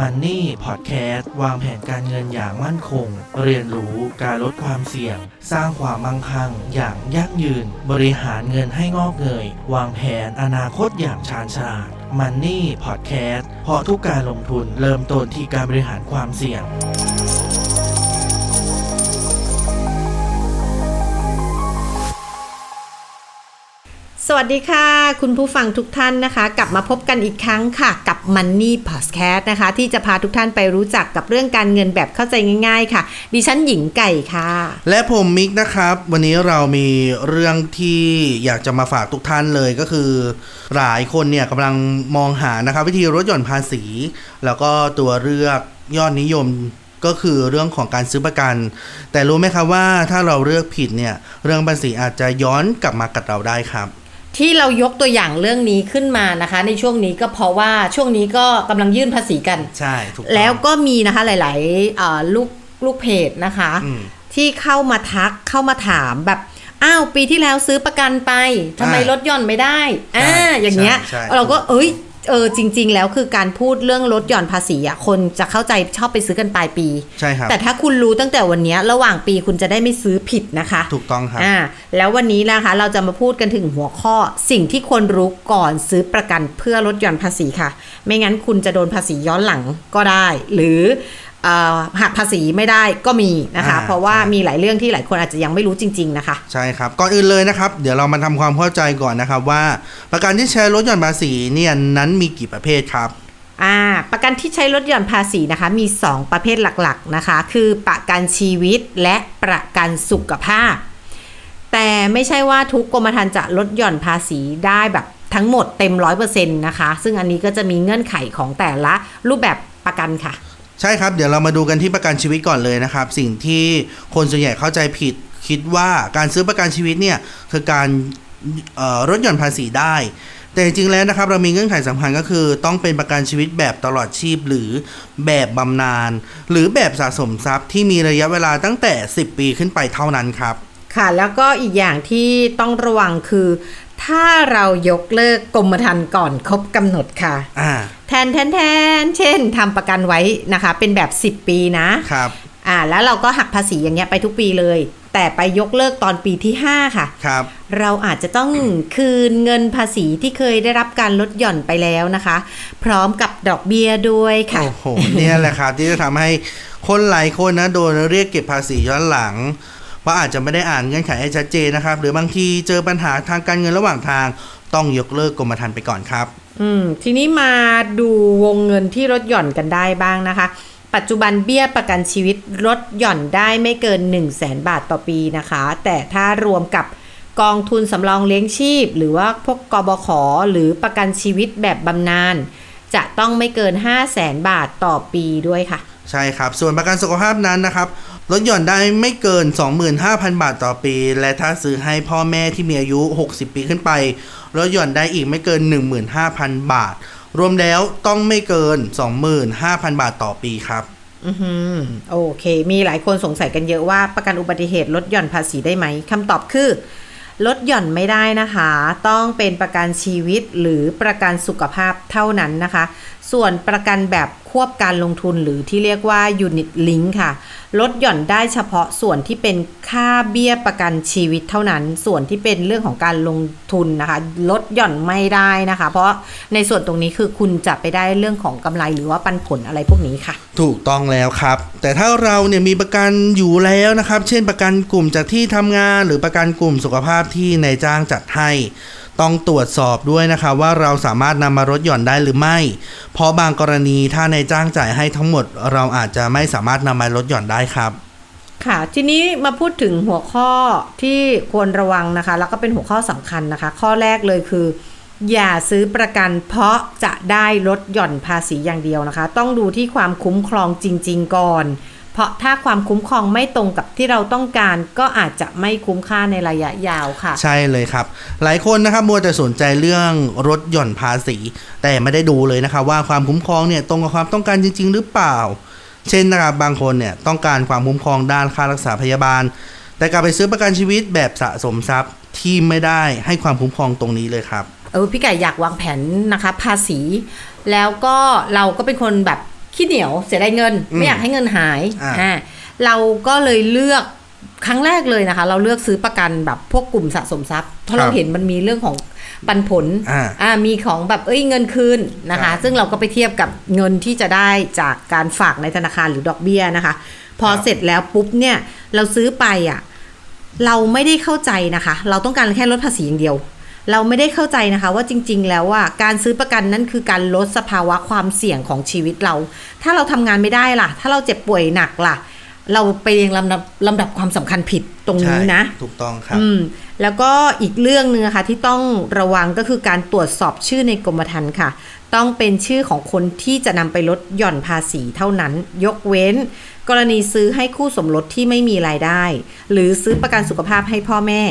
Money Podcast วางแผนการเงินอย่างมั่นคง เรียนรู้การลดความเสี่ยง สร้างความมั่งคั่ง อย่างยั่งยืน บริหารเงินให้งอกเงย วางแผนอนาคตอย่างชาญฉลาด Money Podcast เพราะทุกการลงทุนเริ่มต้นที่การบริหารความเสี่ยง สวัสดีค่ะ คุณผู้ฟังทุกท่านนะคะ กลับมาพบกันอีกครั้งค่ะ กับ Money Podcast นะคะ ที่จะพาทุกท่านไปรู้จักกับเรื่องการเงินแบบเข้าใจง่าย ๆ ค่ะ ดิฉันหญิงไก่ค่ะ และผมมิกนะครับ วันนี้เรามีเรื่องที่อยากจะมาฝากทุกท่านเลยก็คือ หลายคนเนี่ยกำลังมองหานะครับวิธีลดหย่อนภาษี แล้วก็ตัวเลือกยอดนิยมก็คือเรื่องของการซื้อประกัน แต่รู้ไหมครับว่าถ้าเราเลือกผิดเนี่ยเรื่องภาษีอาจจะย้อนกลับมากัดเราได้ครับ ที่เรายกตัวอย่างเรื่องนี้ขึ้นมานะคะ ในช่วงนี้ก็เพราะว่าช่วงนี้ก็กำลังยื่นภาษีกัน ใช่ถูกต้องแล้วก็มีนะคะหลายๆอ่าลูกลูกเพจนะคะ อืม ที่เข้ามาทักเข้ามาถามแบบอ้าวปีที่แล้วซื้อประกันไปทำไมอ่าลดหย่อนไม่ได้ใช่อ่าอย่างเงี้ย ใช่ใช่เราก็เอ้ย เออจริง ๆ แล้วคือการพูดเรื่องลดหย่อนภาษีอะคนจะเข้าใจชอบไปซื้อกันปลายปี ใช่ครับ แต่ถ้าคุณรู้ตั้งแต่วันเนี้ยระหว่างปีคุณจะได้ไม่ซื้อผิดนะคะ ถูกต้องครับอ่าแล้ววันนี้นะคะเราจะมาพูดกันถึงหัวข้อ สิ่งที่ควรรู้ก่อนซื้อประกันเพื่อลดหย่อนภาษีค่ะ ไม่งั้นคุณจะโดนภาษีย้อนหลังก็ได้ หรือเอ่อ หักภาษีไม่ได้ก็มีนะคะอ่าเพราะว่าใช่มีหลายเรื่องที่หลายคนอาจจะยังไม่รู้จริง ๆ นะคะ ใช่ครับ ก่อนอื่นเลยนะครับ เดี๋ยวเรามาทำความเข้าใจก่อนนะครับว่าประกันที่ใช้ลดหย่อนภาษีเนี่ยนั้นมีกี่ประเภทครับอ่าประกันที่ใช้ลดหย่อนภาษีนะคะมี 2 ประเภทหลักๆนะคะ คือประกันชีวิตและประกันสุขภาพ แต่ไม่ใช่ว่าทุกกรมธรรม์จะลดหย่อนภาษีได้แบบทั้งหมดเต็มร้อยเปอร์เซ็นต์นะคะ ซึ่งอันนี้ก็จะมีเงื่อนไขของแต่ละรูปแบบประกันค่ะ ใช่ครับ เดี๋ยวเรามาดูกันที่ประกันชีวิตก่อนเลยนะครับ สิ่งที่คนส่วนใหญ่เข้าใจผิด คิดว่าการซื้อประกันชีวิตเนี่ยคือการเอ่อลดหย่อนภาษีได้ แต่จริงๆแล้วนะครับ เรามีเงื่อนไขสำคัญก็คือ ต้องเป็นประกันชีวิตแบบตลอดชีพ หรือแบบบำนาญหรือแบบสะสมทรัพย์ที่มีระยะเวลาตั้งแต่ 10 ปีขึ้นไปเท่านั้นครับ ค่ะ แล้วก็อีกอย่างที่ต้องระวังคือ ถ้าเรายกเลิกกรมธรรม์ก่อนครบกำหนดค่ะ อ่า แทนแทนแทนเช่นทำประกันไว้นะคะ เป็นแบบ 10 ปีนะครับอ่าแล้วเราก็หักภาษีอย่างเงี้ยไปทุกปีเลย แต่ไปยกเลิกตอนปีที่ 5 ค่ะครับ เราอาจจะต้องคืนเงินภาษีที่เคยได้รับการลดหย่อนไปแล้วนะคะ พร้อมกับดอกเบี้ยด้วยค่ะ โอ้โหเนี่ยแหละครับที่จะทำให้คนหลายคนนะโดนเรียกเก็บภาษีย้อนหลังเพราะอาจจะไม่ได้อ่านเงื่อนไขให้ชัดเจนนะครับ หรือบางทีเจอปัญหาทางการเงินระหว่างทาง ต้องยกเลิกกรมธรรม์ไปก่อนครับ อืมทีนี้มาดูวงเงินที่ลดหย่อนกันได้บ้างนะคะ ปัจจุบันเบี้ยประกันชีวิตลดหย่อนได้ไม่เกิน 1 0 0 0 0แสนบาทต่อปีนะคะ แต่ถ้ารวมกับกองทุนสำรองเลี้ยงชีพ หรือว่าพวกกบขหรือประกันชีวิตแบบบำนาญจะต้องไม่เกิน 5 0 0แสนบาทต่อปีด้วยค่ะ ใช่ครับ ส่วนประกันสุขภาพนั้นนะครับลดหย่อนได้ไม่เกิน 25,000 บาทต่อปี และถ้าซื้อให้พ่อแม่ที่มีอายุ 60 ปีขึ้นไป ลดหย่อนได้อีกไม่เกิน 15,000 บาท รวมแล้วต้องไม่เกิน 25,000 บาทต่อปีครับอือโอเค มีหลายคนสงสัยกันเยอะว่าประกันอุบัติเหตุลดหย่อนภาษีได้ไหมคำตอบคือลดหย่อนไม่ได้นะคะ ต้องเป็นประกันชีวิตหรือประกันสุขภาพเท่านั้นนะคะ ส่วนประกันแบบควบการลงทุนหรือที่เรียกว่า Unit Link ค่ะ ลดหย่อนได้เฉพาะส่วนที่เป็นค่าเบี้ยประกันชีวิตเท่านั้น ส่วนที่เป็นเรื่องของการลงทุนนะคะ ลดหย่อนไม่ได้นะคะ เพราะในส่วนตรงนี้คือคุณจะไปได้เรื่องของกำไรหรือว่าปันผลอะไรพวกนี้ค่ะ ถูกต้องแล้วครับ แต่ถ้าเราเนี่ยมีประกันอยู่แล้วนะครับ เช่นประกันกลุ่มจากที่ทำงาน หรือประกันกลุ่มสุขภาพที่นายจ้างจัดให้ ต้องตรวจสอบด้วยนะครับว่าเราสามารถนำมาลดหย่อนได้หรือไม่ เพราะบางกรณีถ้านายจ้างจ่ายให้ทั้งหมด เราอาจจะไม่สามารถนำมาลดหย่อนได้ครับ ค่ะ ทีนี้มาพูดถึงหัวข้อที่ควรระวังนะคะ แล้วก็เป็นหัวข้อสำคัญนะคะ ข้อแรกเลยคือ อย่าซื้อประกัน เพราะจะได้ลดหย่อนภาษีอย่างเดียวนะคะ ต้องดูที่ความคุ้มครองจริง ๆ ก่อน เพราะถ้าความคุ้มครองไม่ตรงกับที่เราต้องการ ก็อาจจะไม่คุ้มค่าในระยะยาวค่ะ ใช่เลยครับ หลายคนนะครับมัวแต่สนใจเรื่องลดหย่อนภาษี แต่ไม่ได้ดูเลยนะครับว่าความคุ้มครองเนี่ยตรงกับความต้องการจริง ๆ หรือเปล่า เช่นนะครับบางคนเนี่ยต้องการความคุ้มครองด้านค่ารักษาพยาบาล แต่กลับไปซื้อประกันชีวิตแบบสะสมทรัพย์ที่ไม่ได้ให้ความคุ้มครองตรงนี้เลยครับเออพี่ไก่อยากวางแผนนะคะ ภาษี แล้วก็เราก็เป็นคนแบบ ขี้เหนียวเสียดายเงินอืมไม่อยากให้เงินหายอ่าอ่าเราก็เลยเลือกครั้งแรกเลยนะคะ เราเลือกซื้อประกันแบบพวกกลุ่มสะสมทรัพย์เพราะเราเห็นมันมีเรื่องของปันผลอ่าอ่ามีของแบบเอ้ยเงินคืนนะครัคะบซึ่งเราก็ไปเทียบกับเงินที่จะได้จากการฝากในธนาคารหรือดอกเบี้ยนะคะ พอครับเสร็จแล้วปุ๊บเนี่ยเราซื้อไปอะเราไม่ได้เข้าใจนะคะ เราต้องการแค่ลดภาษีอย่างเดียว เราไม่ได้เข้าใจนะคะว่าจริง ๆ แล้วว่าการซื้อประกันนั่นคือการลดสภาวะความเสี่ยงของชีวิตเรา ถ้าเราทำงานไม่ได้ล่ะ ถ้าเราเจ็บป่วยหนักล่ะ เราไปเรียงลำดับลำดับความสำคัญผิดตรงนี้นะใช่ถูกต้องครับอืมแล้วก็อีกเรื่องหนึ่งนะคะที่ต้องระวังก็คือการตรวจสอบชื่อในกรมธรรม์ค่ะ ต้องเป็นชื่อของคนที่จะนำไปลดหย่อนภาษีเท่านั้น ยกเว้น กรณีซื้อให้คู่สมรสที่ไม่มีรายได้ หรือซื้อประกันสุขภาพให้พ่อแม่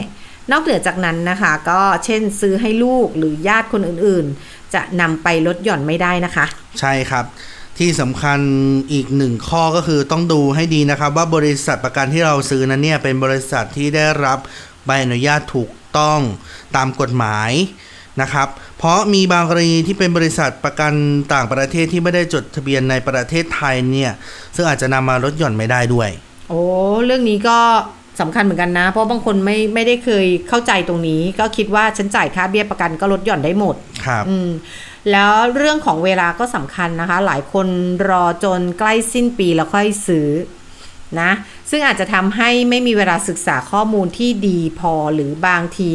นอกเหนือจากนั้นนะคะ ก็เช่นซื้อให้ลูกหรือญาติคนอื่นๆ จะนำไปลดหย่อนไม่ได้นะคะ ใช่ครับที่สำคัญอีกหนึ่งข้อก็คือต้องดูให้ดีนะครับ ว่าบริษัทประกันที่เราซื้อนั้นเนี่ยเป็นบริษัทที่ได้รับใบอนุญาตถูกต้องตามกฎหมายนะครับ เพราะมีบางกรณีที่เป็นบริษัทประกันต่างประเทศที่ไม่ได้จดทะเบียนในประเทศไทยเนี่ยซึ่งอาจจะนำมาลดหย่อนไม่ได้ด้วย โอ้เรื่องนี้ก็ สำคัญเหมือนกันนะ เพราะบางคนไม่ไม่ได้เคยเข้าใจตรงนี้ ก็คิดว่าฉันจ่ายค่าเบี้ยประกันก็ลดหย่อนได้หมดครับอืมแล้วเรื่องของเวลาก็สำคัญนะคะ หลายคนรอจนใกล้สิ้นปีแล้วค่อยซื้อนะ ซึ่งอาจจะทำให้ไม่มีเวลาศึกษาข้อมูลที่ดีพอหรือบางที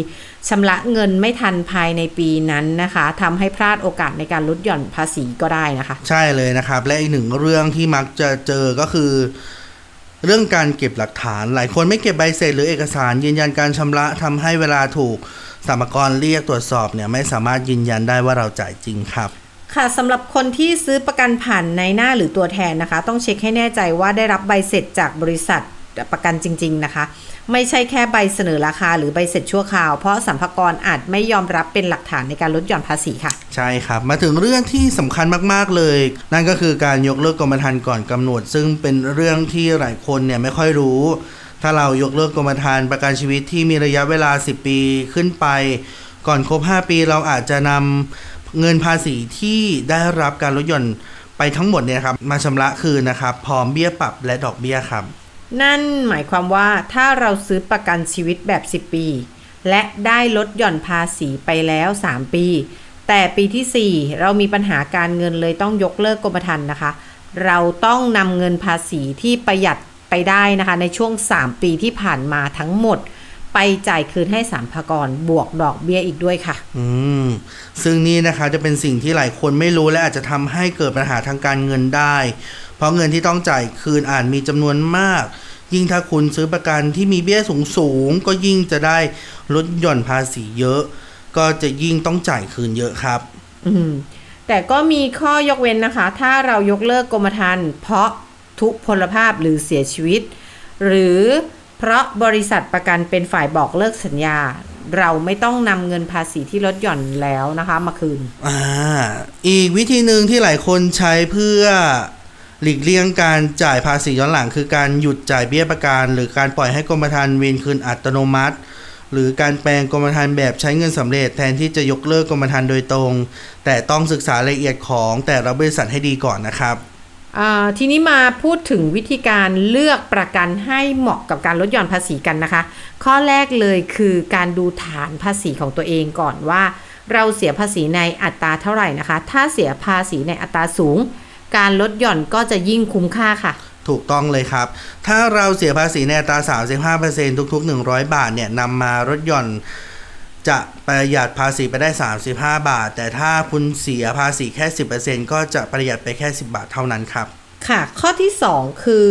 ชำระเงินไม่ทันภายในปีนั้นนะคะทำให้พลาดโอกาสในการลดหย่อนภาษีก็ได้นะคะ ใช่เลยนะครับ และอีกหนึ่งเรื่องที่มักจะเจอก็คือ เรื่องการเก็บหลักฐาน หลายคนไม่เก็บใบเสร็จหรือเอกสาร ยืนยันการชำระทำให้เวลาถูกสามกรเรียกตรวจสอบเนี่ยไม่สามารถยืนยันได้ว่าเราจ่ายจริงครับ ค่ะสำหรับคนที่ซื้อประกันผ่านในหน้าหรือตัวแทนนะคะ ต้องเช็คให้แน่ใจว่าได้รับใบเสร็จจากบริษัทประกันจริง ๆ นะคะ ไม่ใช่แค่ใบเสนอราคาหรือใบเสร็จชั่วคราว เพราะสัมภากระอาจไม่ยอมรับเป็นหลักฐานในการลดหย่อนภาษีค่ะ ใช่ครับ มาถึงเรื่องที่สำคัญมาก ๆ เลย นั่นก็คือการยกเลิกกรมธรรม์ก่อนกำหนด ซึ่งเป็นเรื่องที่หลายคนเนี่ยไม่ค่อยรู้ ถ้าเรายกเลิกกรมธรรม์ประกันชีวิตที่มีระยะเวลา 10 ปีขึ้นไป ก่อนครบ 5 ปีเราอาจจะนำเงินภาษีที่ได้รับการลดหย่อนไปทั้งหมดเนี่ยครับมาชำระคืนนะครับพร้อมเบี้ยปรับและดอกเบี้ยครับ นั่นหมายความว่าถ้าเราซื้อประกันชีวิตแบบ 10 ปี และได้ลดหย่อนภาษีไปแล้ว 3 ปี แต่ปีที่ 4 เรามีปัญหาการเงินเลยต้องยกเลิกกรมธรรม์นะคะ เราต้องนำเงินภาษีที่ประหยัดไปได้นะคะ ในช่วง 3 ปีที่ผ่านมาทั้งหมด ไปจ่ายคืนให้สามพากรบวกดอกเบี้ยอีกด้วยค่ะ อืม ซึ่งนี่นะคะจะเป็นสิ่งที่หลายคนไม่รู้และอาจจะทำให้เกิดปัญหาทางการเงินได้ เพราะเงินที่ต้องจ่ายคืนอาจมีจำนวนมาก ยิ่งถ้าคุณซื้อประกันที่มีเบี้ยสูงสูงๆก็ยิ่งจะได้ลดหย่อนภาษีเยอะ ก็จะยิ่งต้องจ่ายคืนเยอะครับ อืมแต่ก็มีข้อยกเว้นนะคะ ถ้าเรายกเลิกกรมธรรม์เพราะทุพพลภาพหรือเสียชีวิต หรือเพราะบริษัทประกันเป็นฝ่ายบอกเลิกสัญญา เราไม่ต้องนำเงินภาษีที่ลดหย่อนแล้วนะคะ มาคืน อ่า อีกวิธีหนึ่งที่หลายคนใช้เพื่อ หลีกเลี่ยงการจ่ายภาษีย้อนหลัง คือการหยุดจ่ายเบี้ยประกัน หรือการปล่อยให้กรมธรรม์เวียนคืนอัตโนมัติ หรือการแปลงกรมธรรม์แบบใช้เงินสำเร็จ แทนที่จะยกเลิกกรมธรรม์โดยตรง แต่ต้องศึกษารายละเอียดของแต่ละบริษัทให้ดีก่อนนะครับทีนี้มาพูดถึงวิธีการเลือกประกันให้เหมาะกับการลดหย่อนภาษีกันนะคะ ข้อแรกเลยคือการดูฐานภาษีของตัวเองก่อนว่า เราเสียภาษีในอัตราเท่าไหร่นะคะ ถ้าเสียภาษีในอัตราสูง การลดหย่อนก็จะยิ่งคุ้มค่าค่ะ ถูกต้องเลยครับ ถ้าเราเสียภาษีในอัตรา35%ทุก ๆ 100 บาทเนี่ยนำมาลดหย่อนจะประหยัดภาษีไปได้ 35 บาท แต่ถ้าคุณเสียภาษีแค่ 10%ก็จะประหยัดไปแค่ 10 บาทเท่านั้นครับ ค่ะ ข้อที่ 2 คือ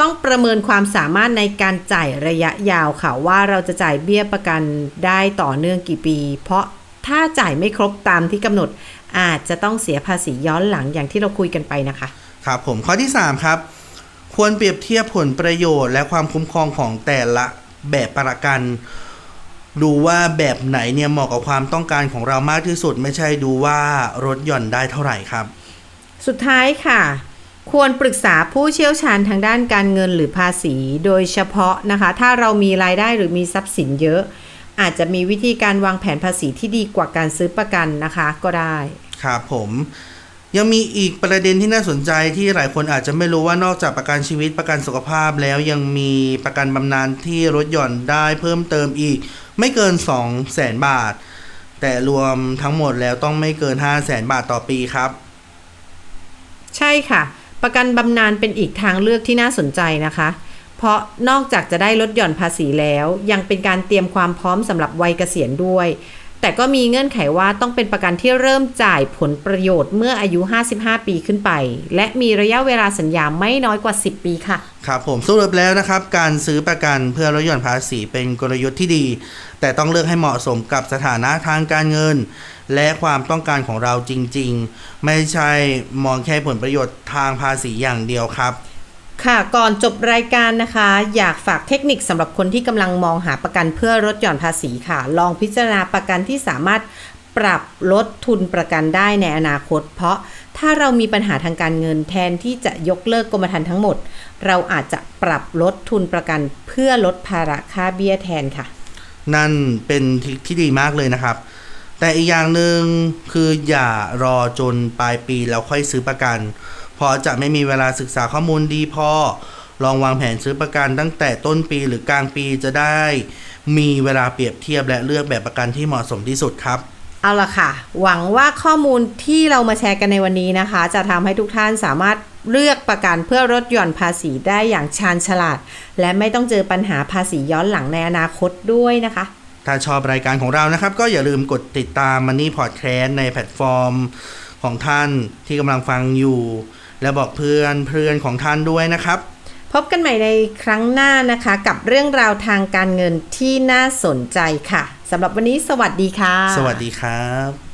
ต้องประเมินความสามารถในการจ่ายระยะยาวค่ะ ว่าเราจะจ่ายเบี้ยประกันได้ต่อเนื่องกี่ปี เพราะถ้าจ่ายไม่ครบตามที่กำหนด อาจจะต้องเสียภาษีย้อนหลังอย่างที่เราคุยกันไปนะคะ ครับผมข้อที่ 3 ครับ ควรเปรียบเทียบผลประโยชน์ และความคุ้มครองของแต่ละแบบประกัน ดูว่าแบบไหนเนี่ยเหมาะกับความต้องการของเรามากที่สุด ไม่ใช่ดูว่าลดหย่อนได้เท่าไหร่ครับ สุดท้ายค่ะ ควรปรึกษาผู้เชี่ยวชาญทางด้านการเงินหรือภาษี โดยเฉพาะนะคะ ถ้าเรามีรายได้หรือมีทรัพย์สินเยอะ อาจจะมีวิธีการวางแผนภาษีที่ดีกว่าการซื้อประกันนะคะก็ได้ ครับผมยังมีอีกประเด็นที่น่าสนใจที่หลายคนอาจจะไม่รู้ว่านอกจากประกันชีวิตประกันสุขภาพแล้วยังมีประกันบำนาญที่ลดหย่อนได้เพิ่มเติมอีก ไม่เกิน 2 0 0แสนบาท แต่รวมทั้งหมดแล้วต้องไม่เกิน 5 0 0แสนบาทต่อปีครับ ใช่ค่ะ ประกันบำนาญเป็นอีกทางเลือกที่น่าสนใจนะคะ เพราะนอกจากจะได้ลดหย่อนภาษีแล้ว ยังเป็นการเตรียมความพร้อมสำหรับวัยเกษียณด้วย แต่ก็มีเงื่อนไขว่าต้องเป็นประกันที่เริ่มจ่ายผลประโยชน์เมื่ออายุ 55 ปีขึ้นไป และมีระยะเวลาสัญญาไม่น้อยกว่า 10 ปีค่ะ ครับผมสรุปแล้วนะครับ การซื้อประกันเพื่อลดหย่อนภาษีเป็นกลยุทธ์ที่ดี แต่ต้องเลือกให้เหมาะสมกับสถานะทางการเงิน และความต้องการของเราจริง ๆ ไม่ใช่มองแค่ผลประโยชน์ทางภาษีอย่างเดียวครับ ค่ะก่อนจบรายการนะคะ อยากฝากเทคนิคสำหรับคนที่กำลังมองหาประกันเพื่อลดหย่อนภาษีค่ะ ลองพิจารณาประกันที่สามารถปรับลดทุนประกันได้ในอนาคต เพราะถ้าเรามีปัญหาทางการเงินแทนที่จะยกเลิกกรมธรรม์ทั้งหมด เราอาจจะปรับลดทุนประกันเพื่อลดภาระค่าเบี้ยแทนค่ะ นั่นเป็นทริคที่ดีมากเลยนะครับ แต่อีกอย่างหนึ่งคืออย่ารอจนปลายปีแล้วค่อยซื้อประกัน เพราะจะไม่มีเวลาศึกษาข้อมูลดีพอ ลองวางแผนซื้อประกันตั้งแต่ต้นปีหรือกลางปีจะได้ มีเวลาเปรียบเทียบและเลือกแบบประกันที่เหมาะสมที่สุดครับเอาละค่ะ หวังว่าข้อมูลที่เรามาแชร์กันในวันนี้นะคะ จะทำให้ทุกท่านสามารถเลือกประกันเพื่อลดหย่อนภาษีได้อย่างชาญฉลาด และไม่ต้องเจอปัญหาภาษีย้อนหลังในอนาคตด้วยนะคะ ถ้าชอบรายการของเรานะครับ ก็อย่าลืมกดติดตาม Money Podcast ในแพลตฟอร์มของท่านที่กำลังฟังอยู่ และบอกเพื่อนเพื่อนของท่านด้วยนะครับ พบกันใหม่ในครั้งหน้านะคะ กับเรื่องราวทางการเงินที่น่าสนใจค่ะสำหรับวันนี้สวัสดีค่ะ สวัสดีครับ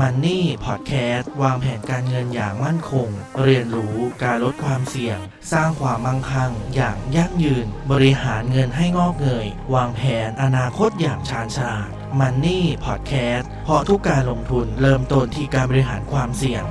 มันนี่พอดแคสต์วางแผนการเงินอย่างมั่นคง เรียนรู้การลดความเสี่ยง สร้างความมั่งคั่งอย่างยั่งยืน บริหารเงินให้งอกเงย วางแผนอนาคตอย่างชาญฉลาดมันนี่พอดแคสต์เพราะทุกการลงทุนเริ่มต้นที่การบริหารความเสี่ยง